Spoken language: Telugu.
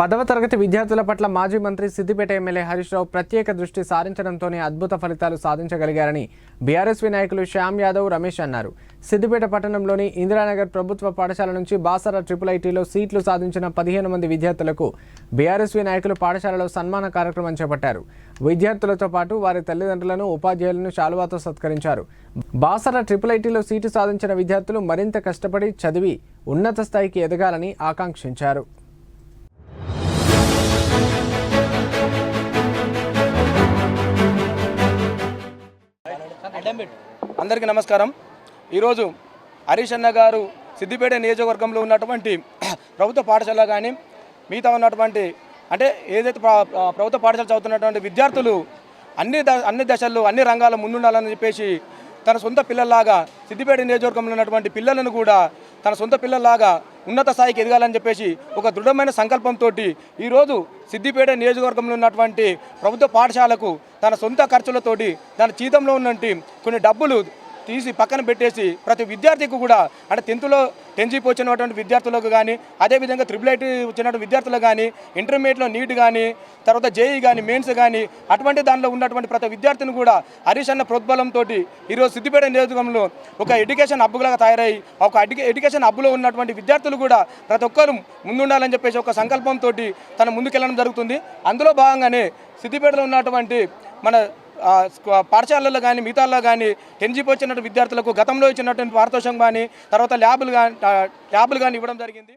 పదవ తరగతి విద్యార్థుల పట్ల మాజీ మంత్రి సిద్దిపేట ఎమ్మెల్యే హరీష్ రావు ప్రత్యేక దృష్టి సారించడంతోనే అద్భుత ఫలితాలు సాధించగలిగారని బీఆర్ఎస్వి నాయకులు శ్యామ్ యాదవ్ రమేష్ అన్నారు. సిద్దిపేట పట్టణంలోని ఇందిరానగర్ ప్రభుత్వ పాఠశాల నుంచి బాసర ట్రిపుల్ ఐటీలో సీట్లు సాధించిన పదిహేను మంది విద్యార్థులకు బీఆర్ఎస్వి నాయకులు పాఠశాలలో సన్మాన కార్యక్రమం చేపట్టారు. విద్యార్థులతో పాటు వారి తల్లిదండ్రులను ఉపాధ్యాయులను శాలువాతో సత్కరించారు. బాసర ట్రిపుల్ ఐటీలో సీటు సాధించిన విద్యార్థులు మరింత కష్టపడి చదివి ఉన్నత స్థాయికి ఎదగాలని ఆకాంక్షించారు. అందరికీ నమస్కారం. ఈరోజు హరీష్ అన్న గారు సిద్దిపేట నియోజకవర్గంలో ఉన్నటువంటి ప్రభుత్వ పాఠశాల కానీ మిగతా ఉన్నటువంటి అంటే ఏదైతే ప్రభుత్వ పాఠశాల చదువుతున్నటువంటి విద్యార్థులు అన్ని ద అన్ని దశల్లో అన్ని రంగాల్లో ముందుండాలని చెప్పేసి తన సొంత పిల్లల్లాగా సిద్దిపేట నియోజకవర్గంలో ఉన్నటువంటి పిల్లలను కూడా తన సొంత పిల్లల్లాగా ఉన్నత స్థాయికి ఎదగాలని చెప్పేసి ఒక దృఢమైన సంకల్పంతో ఈరోజు సిద్దిపేట నియోజకవర్గంలో ఉన్నటువంటి ప్రభుత్వ పాఠశాలకు తన సొంత ఖర్చులతోటి తన జీతంలో ఉన్నట్టు కొన్ని డబ్బులు తీసి పక్కన పెట్టేసి ప్రతి విద్యార్థికి కూడా అంటే టెన్త్లో టెన్జీపీ వచ్చినటువంటి విద్యార్థులకు కానీ అదేవిధంగా త్రిబుల్ ఐటీ వచ్చినటువంటి విద్యార్థులకు కానీ ఇంటర్మీడియట్లో నీట్ కానీ తర్వాత జేఈ కానీ మెయిన్స్ కానీ అటువంటి దానిలో ఉన్నటువంటి ప్రతి విద్యార్థిని కూడా హరీష్ అన్న ప్రోద్బలంతో ఈరోజు సిద్దిపేట నియోజకవర్గంలో ఒక ఎడ్యుకేషన్ హబ్బులాగా తయారై ఒక ఎడ్యుకేషన్ హబ్బులో ఉన్నటువంటి విద్యార్థులు కూడా ప్రతి ఒక్కరు ముందుండాలని చెప్పేసి ఒక సంకల్పంతో తన ముందుకెళ్ళడం జరుగుతుంది. అందులో భాగంగానే సిద్దిపేటలో ఉన్నటువంటి మన పాఠశాలల్లో కానీ మిగతాల్లో కానీ టెన్జీపీ వచ్చినటువంటి విద్యార్థులకు గతంలో ఇచ్చినటువంటి పారితోషం కానీ తర్వాత ల్యాబులు కానీ ల్యాబులు కానీ ఇవ్వడం జరిగింది.